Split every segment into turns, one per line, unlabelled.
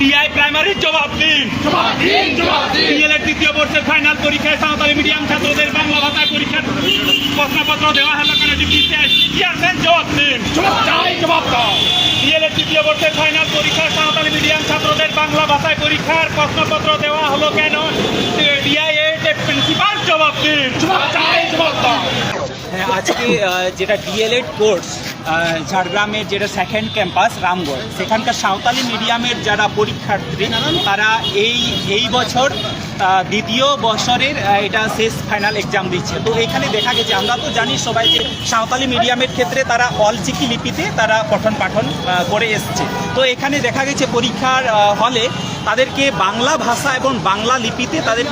TI প্রাইমারির জবাব দিন। D.El.Ed তৃতীয় বর্ষের ফাইনাল পরীক্ষায় সাঁওতালি মিডিয়াম ছাত্রদের বাংলা ভাষায় পরীক্ষার প্রশ্নপত্র দেওয়া হলো কেন চেয়ারম্যান জবাব দিন। ডিএলএড তৃতীয় বর্ষের ফাইনাল পরীক্ষায় সাঁওতালি মিডিয়াম ছাত্রদের বাংলা ভাষায় পরীক্ষার প্রশ্নপত্র দেওয়া হলো কেন? ডিআইএড প্রিন্সিপাল জবাব দিন।
হ্যাঁ আজকে যেটা ডিএলএড কোর্স ঝাড়গ্রামের যেটা সেকেন্ড ক্যাম্পাস রামগড়। সেখানকার সাঁওতালি মিডিয়ামের যারা পরীক্ষার্থী, তারা এই এই বছর দ্বিতীয় বছরের এটা শেষ ফাইনাল এক্সাম দিচ্ছে। তো এখানে দেখা গেছে, আমরা তো জানি সবাই যে সাঁওতালি মিডিয়ামের ক্ষেত্রে তারা অলচিকি লিপিতে তারা পঠন পাঠন করে এসছে। তো এখানে দেখা গেছে, পরীক্ষার হলে তাদেরকে বাংলা ভাষা এবং বাংলা লিপিতে তাদের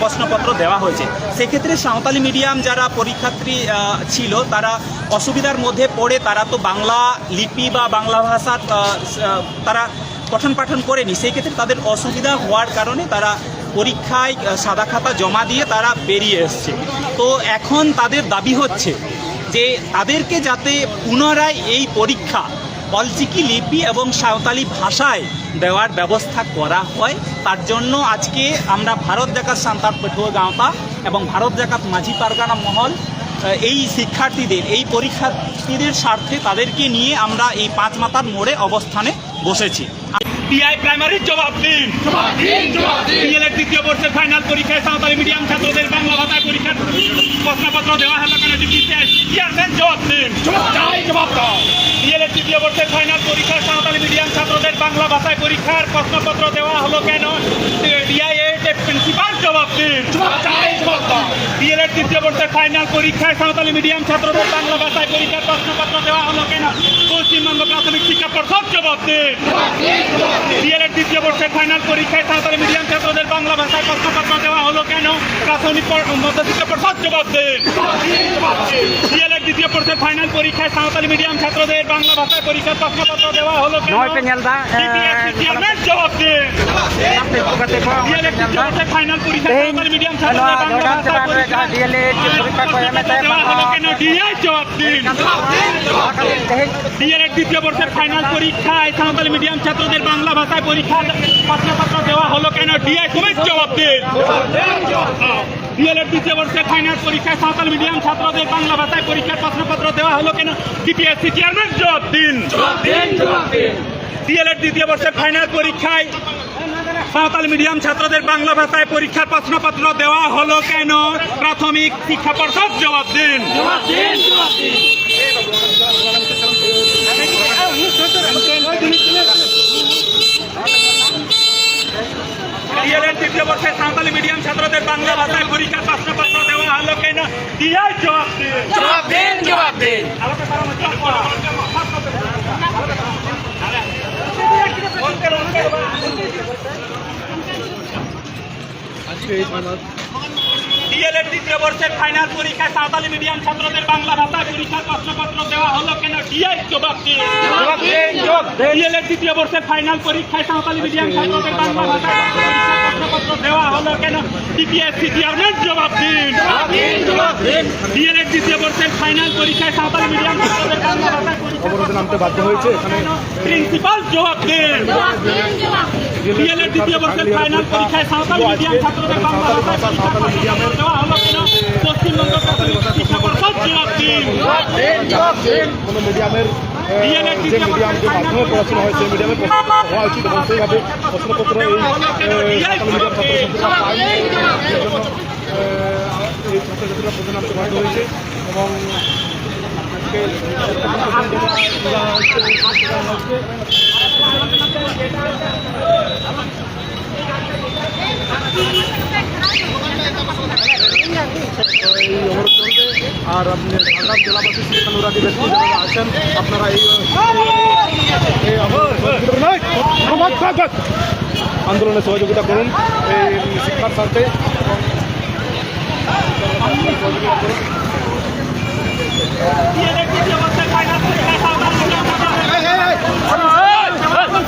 প্রশ্নপত্র দেওয়া হয়েছে। সেক্ষেত্রে সাঁওতালি মিডিয়াম যারা পরীক্ষার্থী ছিল, তারা অসুবিধার মধ্যে পড়ে, তারা তো বাংলা লিপি বা বাংলা ভাষা তারা পঠন পাঠন করেনি। সেই ক্ষেত্রে তাদের অসুবিধা হওয়ার কারণে তারা পরীক্ষায় সাদা খাতা জমা দিয়ে তারা বেরিয়ে এসছে। তো এখন তাদের দাবি হচ্ছে যে, তাদেরকে যাতে পুনরায় এই পরীক্ষা অলচিকি লিপি এবং সাঁওতালি ভাষায় দেওয়ার ব্যবস্থা করা হয়। তার জন্য আজকে আমরা ভারত জাকাত সান্তাল পেটুয়া গাঁওতা এবং ভারত জাকাত মাঝি পারগানা মহল এই শিক্ষার্থীদের এই পরীক্ষার্থীদের স্বার্থে তাদেরকে নিয়ে আমরা এই পাঁচ মাতার মোড়ে অবস্থানে বসেছি।
টিআই প্রাইমারির জবাব দিন। ডিএলএড তৃতীয় বর্ষের ফাইনাল পরীক্ষায় সাঁওতালি মিডিয়াম ছাত্রদের বাংলা ভাষায় পরীক্ষার প্রশ্নপত্র দেওয়া হলো কেন চেয়ারম্যান জবাব দিন। ডিএলএড তৃতীয় বর্ষের ফাইনাল পরীক্ষায় সাঁওতালি মিডিয়াম ছাত্রদের বাংলা ভাষায় পরীক্ষার প্রশ্নপত্র দেওয়া হলো কেন? ডিআইএড প্রিন্সিপাল জবাব দিন। ডিএলএড তৃতীয় বর্ষের ফাইনাল পরীক্ষায় সাঁওতালি মিডিয়াম ছাত্রদের বাংলা ভাষায় পরীক্ষার প্রশ্নপত্র দেওয়া হলো কিনা? পশ্চিমবঙ্গ প্রাথমিক শিক্ষা পর্ষদ জবাব দিন। ডিএলএড তৃতীয় বর্ষের ফাইনাল পরীক্ষায় সাঁওতালি মিডিয়াম ছাত্রদের বাংলা ভাষায় প্রশ্নপত্র কেন প্রাথমিক পর- মধ্যশিক্ষা পর্ষদ জবাব দেন ডিএলএড দ্বিতীয় বর্ষের ফাইনাল পরীক্ষায় সাঁওতালি মিডিয়াম ছাত্রদের বাংলা ভাষায় পরীক্ষার প্রশ্নপত্র দেওয়া হলো জবাব দেন ফাইনাল পরীক্ষায় সাঁওতালি মিডিয়াম ছাত্রদের বাংলা ভাষায় জবাব দিন ডিএলএড দ্বিতীয় বর্ষের ফাইনাল পরীক্ষায় সাঁওতালি মিডিয়াম ছাত্রদের বাংলা ভাষায় পরীক্ষার প্রশ্নপত্র দেওয়া হলো কেন ডিআই তুমি জবাব দিন ডিএলএড দ্বিতীয় বর্ষের ফাইনাল পরীক্ষায় সাঁওতালি মিডিয়াম ছাত্রদের বাংলা ভাষায় পরীক্ষার প্রশ্নপত্র দেওয়া হলো কেন? ডিপিএসসি চেয়ারম্যান জবাব দিন। ডিএলএড দ্বিতীয় বর্ষের ফাইনাল পরীক্ষায় সাঁওতালি মিডিয়াম ছাত্রদের বাংলা ভাষায় পরীক্ষার প্রশ্নপত্র দেওয়া হলো কেন? প্রাথমিক শিক্ষা পর্ষদ জবাব দিন। ডিএলএড তৃতীয় বর্ষের সাঁওতালি মিডিয়াম ছাত্রদের বাংলা ভাষায় পরীক্ষার প্রশ্নপত্র দেওয়া হলো কেন? ডিআই জবাব দিন। জবাব তারা আজকে। ডিএলএড তৃতীয় বর্ষের ফাইনাল পরীক্ষায় সাঁওতালি মিডিয়াম ছাত্রদের বাংলা ভাষায় পরীক্ষার প্রশ্নপত্র দেওয়া হলো কেন? ডিআই জবাব দিন? ডিএলএড তৃতীয় বর্ষের ফাইনাল পরীক্ষায় সাঁওতালি মিডিয়াম ছাত্রদের বাংলা ভাষায় পরীক্ষার প্রশ্নপত্র দেওয়া হলো কেন? ডিপিএসসি চেয়ারম্যান জবাব দিন। ডিএলএড তৃতীয় বর্ষের ফাইনাল পরীক্ষায় সাঁওতালি মিডিয়াম ছাত্রদের বাংলা ভাষায়
নামতে বাধ্য হয়েছে। এখানে
প্রিন্সিপাল জবাব দিন। ডিএলএড দ্বিতীয় বর্ষের ফাইনাল পরীক্ষায় সাঁওতালি মিডিয়াম ছাত্রদের বাংলা ভাষায় পরীক্ষার দেওয়া হলো কেন পশ্চিমবঙ্গ প্রাথমিক শিক্ষা পর্ষদ
কোনো মিডিয়ামের যে মিডিয়াম যে মাধ্যমে পড়াশোনা হয় সেই মিডিয়ামে হওয়া উচিত এবং সেইভাবে প্রশ্নপত্র এই মিডিয়াম ছাত্রছাত্রীরা এই ছাত্রছাত্রীরা নামতে বাধ্য হয়েছে এবং আজকে এই অবরোধ আর আপনি ঝাড়গ্রাম জেলাবাসী শিক্ষানুরাগী ব্যক্তি যারা আছেন, আপনারা এই এই আন্দোলনে সহযোগিতা করুন, এই শিক্ষার স্বার্থে। সহযোগিতা করুন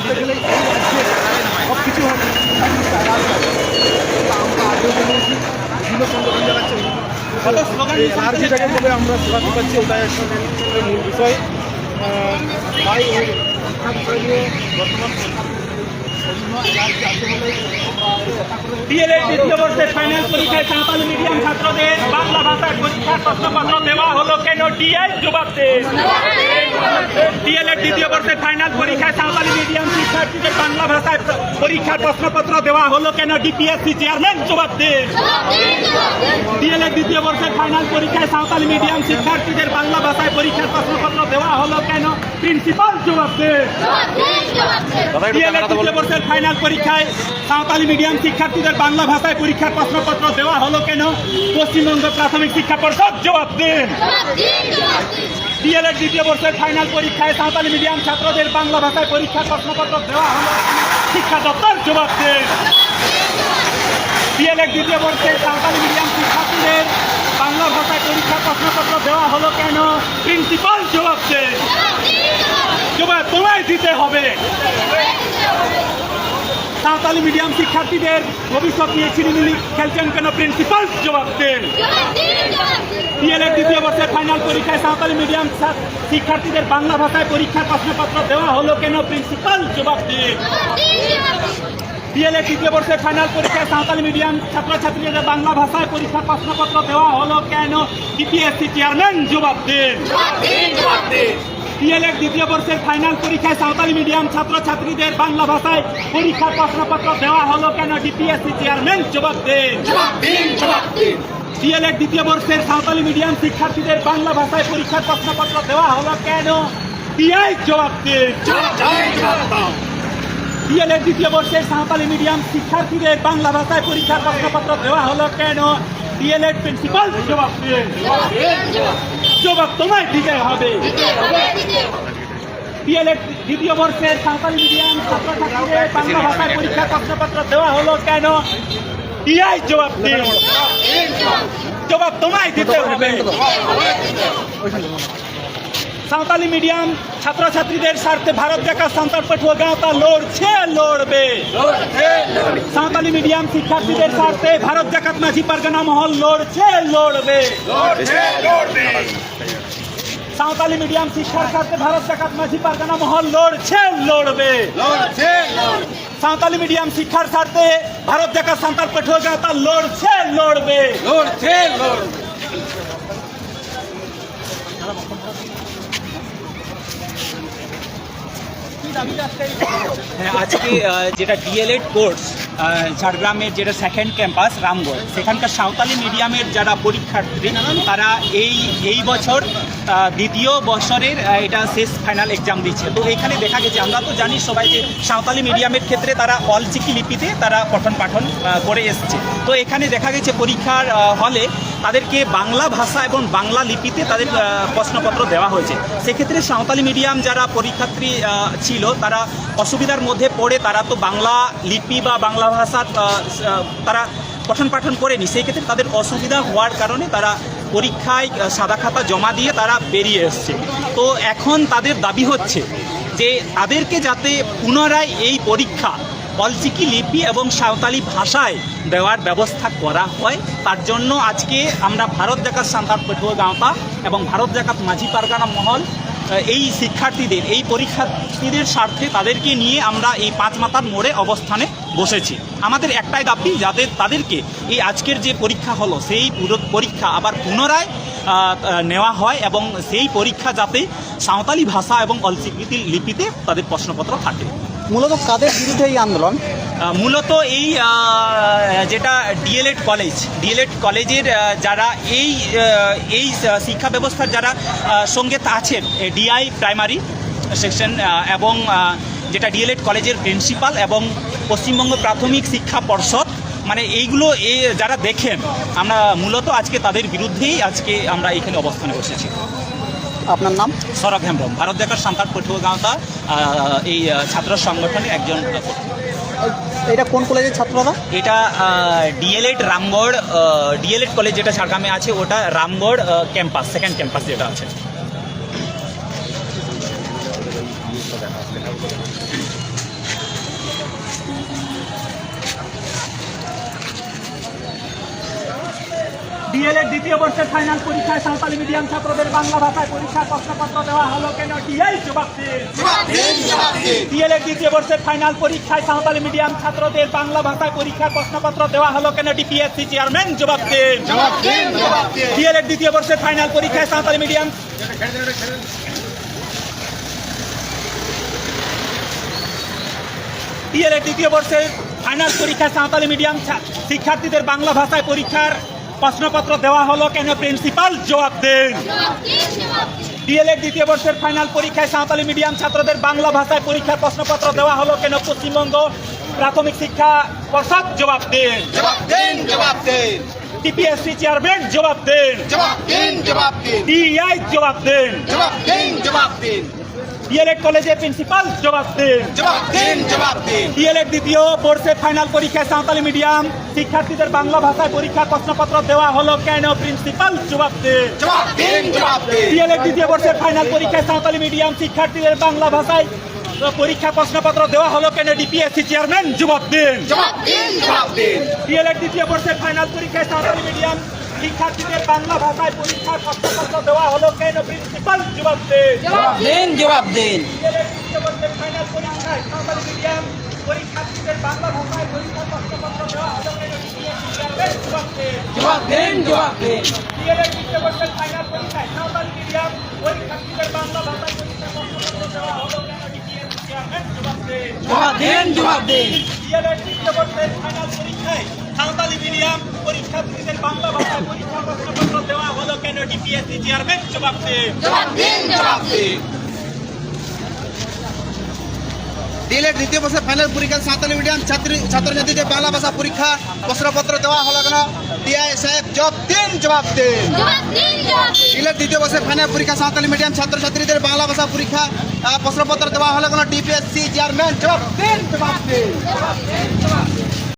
সব কিছু হয় বিভিন্ন সংগঠন জানাচ্ছে
কত স্লোগান দিচ্ছেন
আর যেটাকে বলে আমরা স্লোগান পাচ্ছি ওটাই আসলে মূল বিষয়। তাই ওই শিক্ষা বিষয় নিয়ে বর্তমান
ডিএলএড দ্বিতীয় বর্ষের ফাইনাল পরীক্ষায় সাঁওতালি মিডিয়াম ছাত্রদের বাংলা ভাষায় পরীক্ষার প্রশ্নপত্র দেওয়া হলো কেন? ডিআই জবাব দেন ডিএলএড দ্বিতীয় বর্ষের ফাইনাল পরীক্ষায় সাঁওতালি মিডিয়াম শিক্ষার্থীদের বাংলা ভাষায় প্র- পরীক্ষার প্রশ্নপত্র দেওয়া হলো কেন ডিপিএসসি চেয়ারম্যান জবাব দেন ডিএলএড দ্বিতীয় বর্ষের ফাইনাল পরীক্ষায় সাঁওতালি মিডিয়াম শিক্ষার্থীদের বাংলা ভাষায় পরীক্ষার প্রশ্নপত্র দেওয়া হলো কেন প্রিন্সিপাল জবাব দেন ডিএলএড দ্বিতীয় বর্ষের ফাইনাল পরীক্ষায় সাঁওতালি মিডিয়াম শিক্ষার্থীদের বাংলা ভাষায় পরীক্ষার প্রশ্নপত্র দেওয়া হলো কেন পশ্চিমবঙ্গ প্রাথমিক শিক্ষা পর্ষদ জবাব দেন ডিএলএড দ্বিতীয় বর্ষের ফাইনাল পরীক্ষায় সাঁওতালি মিডিয়াম ছাত্রদের বাংলা ভাষায় পরীক্ষার প্রশ্নপত্র দেওয়া হলো। শিক্ষা দপ্তর জবাব দেন ডিএলএড দ্বিতীয় বর্ষের সাঁওতালি মিডিয়াম শিক্ষার্থীদের বাংলা ভাষায় পরীক্ষার প্রশ্নপত্র দেওয়া হলো কেন? প্রিন্সিপাল জবাব জবাব তোমায় দিতে হবে। সাঁওতালি মিডিয়াম শিক্ষার্থীদের ভবিষ্যৎ নিয়ে ছিনিমিনি খেলছেন কেন? প্রিন্সিপাল জবাব দেন ডিএলএড দ্বিতীয় বর্ষের ফাইনাল পরীক্ষায় সাঁওতালি মিডিয়াম শিক্ষার্থীদের বাংলা ভাষায় পরীক্ষার প্রশ্নপত্র দেওয়া হলো কেন প্রিন্সিপাল জবাব দিন ডিএলএড দ্বিতীয় বর্ষের ফাইনাল পরীক্ষায় সাঁওতালি মিডিয়াম ছাত্রছাত্রীদের বাংলা ভাষায় পরীক্ষার প্রশ্নপত্র দেওয়া হলো কেন ডিপিএসসি চেয়ারম্যান জবাব দিন ডিএলএড দ্বিতীয় বর্ষের ফাইনাল পরীক্ষায় সাঁওতালি মিডিয়াম ছাত্রছাত্রীদের বাংলা ভাষায় পরীক্ষার প্রশ্নপত্র দেওয়া হলো কেন ডিপিএসসি চেয়ারম্যান জবাব দেন ডিএলএড দ্বিতীয় বর্ষের সাঁওতালি মিডিয়াম শিক্ষার্থীদের বাংলা ভাষায় পরীক্ষার প্রশ্নপত্র দেওয়া হলো কেন? টিআই জবাব ডিএলএড দ্বিতীয় বর্ষের সাঁওতালি মিডিয়াম শিক্ষার্থীদের বাংলা ভাষায় পরীক্ষার প্রশ্নপত্র দেওয়া হলো কেন? ডিএলএড প্রিন্সিপাল জবাব দিন জবাব তোমায় দিতে হবে। ডিএলএড দ্বিতীয় বর্ষের সাঁওতালি মিডিয়াম ছাত্রছাত্রীদের বাংলা ভাষায় পরীক্ষার প্রশ্নপত্র দেওয়া হলো কেন? টিআই জবাব দিন জবাব তোমায় দিতে হবে। সাঁওতালি মিডিয়াম ছাত্রছাত্রীদের স্বার্থে ভারত দেখা সাঁতার গাঁ গাঁওতা লড়ছে লড়বে। সাঁওতালি মিডিয়াম শিক্ষার্থীদের স্বার্থে ভারত জাকাত মাঝি পারগানা মহল লড়ছে লড়বে। সাঁওতালি মিডিয়াম শিক্ষার স্বার্থে ভারত জাকাত মাঝি পারগানা মহল লড়ছে লড়বে। সাঁওতালি মিডিয়াম শিক্ষার স্বার্থে ভারত জাকাত সাঁতার পেঠুয়া গাঁওতা লড়ছে লড়বে।
হ্যাঁ আজকে যেটা ডিএলএড কোর্স ঝাড়গ্রামের যেটা সেকেন্ড ক্যাম্পাস রামগড়। সেখানকার সাঁওতালি মিডিয়ামের যারা পরীক্ষার্থী, তারা এই এই বছর দ্বিতীয় বছরের এটা শেষ ফাইনাল এক্সাম দিচ্ছে। তো এখানে দেখা গেছে, আমরা তো জানি সবাই যে সাঁওতালি মিডিয়ামের ক্ষেত্রে তারা অলচিকি লিপিতে তারা পঠন পাঠন করে এসছে। তো এখানে দেখা গেছে পরীক্ষার হলে তাদেরকে বাংলা ভাষা এবং বাংলা লিপিতে তাদের প্রশ্নপত্র দেওয়া হয়েছে। সেক্ষেত্রে সাঁওতালি মিডিয়াম যারা পরীক্ষার্থী ছিল, তারা অসুবিধার মধ্যে পড়ে তারা তো বাংলা লিপি বা বাংলা ভাষা তারা পঠন পাঠন করেনি। সেই ক্ষেত্রে তাদের অসুবিধা হওয়ার কারণে তারা পরীক্ষায় সাদা খাতা জমা দিয়ে তারা বেরিয়ে এসছে। তো এখন তাদের দাবি হচ্ছে যে তাদেরকে যাতে পুনরায় এই পরীক্ষা অলচিকি লিপি এবং সাঁওতালি ভাষায় দেওয়ার ব্যবস্থা করা হয়। তার জন্য আজকে আমরা ভারত জাকাত সান্তাল পেটুয়া গাঁওতা এবং ভারত জাকাত মাঝি পারগানা মহল এই শিক্ষার্থীদের, এই পরীক্ষার্থীদের স্বার্থে তাদেরকে নিয়ে আমরা এই পাঁচ মাতার মোড়ে অবস্থানে বসেছি। আমাদের একটাই দাবি, যাদের, তাদেরকে এই আজকের যে পরীক্ষা হলো, সেই পুরো- পরীক্ষা আবার পুনরায় নেওয়া হয় এবং সেই পরীক্ষা যাতে সাঁওতালি ভাষা এবং অলচিকি লিপিতে তাদের প্রশ্নপত্র থাকে।
মূলত কাদের বিরুদ্ধে এই আন্দোলন?
মূলত এই যেটা ডিএলএড কলেজ, ডিএলএড কলেজের যারা এই এই শিক্ষা ব্যবস্থার যারা সঙ্গে আছেন ডিআই প্রাইমারি সেকশন এবং যেটা ডিএলএড কলেজের প্রিন্সিপাল এবং পশ্চিমবঙ্গ প্রাথমিক শিক্ষা পর্ষদ মানে এইগুলো এ, যারা দেখেন, আমরা মূলত আজকে তাদের বিরুদ্ধেই আজকে আমরা এখানে অবস্থানে বসেছি।
আপনার নাম?
সরব হেমব্রম ভারত দেখার সান্তাল পটুয়াগাঁওতা এই ছাত্র সংগঠনের একজন
এটা কোন কলেজের ছাত্ররা?
এটা ডিএলএড রামগড় ডিএলএড কলেজ যেটা ঝাড়গ্রামে আছে ওটা রামগড় ক্যাম্পাস সেকেন্ড ক্যাম্পাস যেটা আছে।
ডিএলএড দ্বিতীয় বর্ষের ফাইনাল পরীক্ষায় সাঁওতালি মিডিয়াম ছাত্রদের বাংলা ভাষায় পরীক্ষার প্রশ্নপত্র দেওয়া হলো কেন? দিন ডিএলএড দ্বিতীয় বর্ষের ফাইনাল পরীক্ষায় সাঁওতালি মিডিয়াম ছাত্রদের বাংলা ভাষায় পরীক্ষার প্রশ্নপত্র দেওয়া হলো কেন? ডিপিএসসি চেয়ারম্যান জবাব দিন ডিএলএড দ্বিতীয় বর্ষের ফাইনাল পরীক্ষায় সাঁওতালি মিডিয়াম ডিএলএড দ্বিতীয় বর্ষের ফাইনাল পরীক্ষায় সাঁওতালি মিডিয়াম শিক্ষার্থীদের বাংলা ভাষায় পরীক্ষার প্রশ্নপত্র দেওয়া হলো কেন প্রিন্সিপাল? জবাব দেন। ডিএলএড দ্বিতীয় বর্ষের ফাইনাল পরীক্ষায় সাঁওতালি মিডিয়াম ছাত্রদের বাংলা ভাষায় পরীক্ষার প্রশ্নপত্র দেওয়া হলো কেন পশ্চিমবঙ্গ প্রাথমিক শিক্ষা পর্ষদ? জবাব দেন।
জবাব দিন জবাব দিন।
টিপিএসসি চেয়ারম্যান জবাব দেন।
জবাব দিন জবাব দিন।
ডিআই জবাব দেন।
জবাব দিন জবাব দিন।
ডিএলএড কলেজের প্রিন্সিপাল জবাব দেন।
জবাব দিন জবাব দিন।
ডিএলএড দ্বিতীয় বর্ষের ফাইনাল পরীক্ষায় সাঁওতালি মিডিয়াম। শিক্ষার্থীদের বাংলা ভাষায় পরীক্ষার প্রশ্নপত্র দেওয়া হলো কেন? প্রিন্সিপাল জবাব দেন।
জবাব দিন জবাব দিন।
ডিএলএড দ্বিতীয় বর্ষের ফাইনাল পরীক্ষায় সাঁওতালি মিডিয়াম শিক্ষার্থীদের বাংলা ভাষায় পরীক্ষা প্রশ্নপত্র দেওয়া হলো কেন? ডিপিএসসি চেয়ারম্যান জবাব দেন।
জবাব দিন জবাব দিন।
ডিএলএড দ্বিতীয় বর্ষের ফাইনাল পরীক্ষায় সাঁওতালি মিডিয়াম শিক্ষার্থীদের বাংলা ভাষায় পরীক্ষার প্রশ্নপত্র দেওয়া হলো কেন? প্রিন্সিপাল জবাব দেন।
দিন। জবাব দিন।
ফাইনাল পরীক্ষায় সাঁওতালি মিডিয়াম পরীক্ষার্থীদের বাংলা ভাষায় পরীক্ষার প্রশ্নপত্র দেওয়া হলো কেন? জবাব দেন।
জবাব দিন জবাব দিন।
ডিএলএড বর্ষের ফাইনাল পরীক্ষায় সাঁওতালি মিডিয়াম পরীক্ষার্থীদের বাংলা ভাষায় পরীক্ষার প্রশ্নপত্র দেওয়া হলো কেন? জবাব দেন।
জবাব দিন জবাব দিন।
বর্ষের ফাইনাল পরীক্ষায় সাঁওতালি মিডিয়াম পরীক্ষার্থীদের বাংলা ভাষায় পরীক্ষা প্রশ্নপত্র দেওয়া হলো কেন ডিপিএসসি চেয়ারম্যান জবাব দিন
জবাব দিন ডিএলএড দ্বিতীয় বর্ষের ফাইনাল পরীক্ষা সাঁতালি মিডিয়াম। ছাত্রী ছাত্রছাত্রীদের বাংলা ভাষা পরীক্ষা। প্রশ্নপত্র দেওয়া হলো কেন? টিআই সাহেব জব দিন। জবাব দিন ডিএলএড দ্বিতীয় বর্ষের ফাইনাল পরীক্ষা সাঁতালি মিডিয়াম। ছাত্রছাত্রীদের বাংলা ভাষা পরীক্ষা। প্রশ্নপত্র দেওয়া হলো কেন? ডিপিএসসি চেয়ারম্যান জবাব দিন জবাব দিন।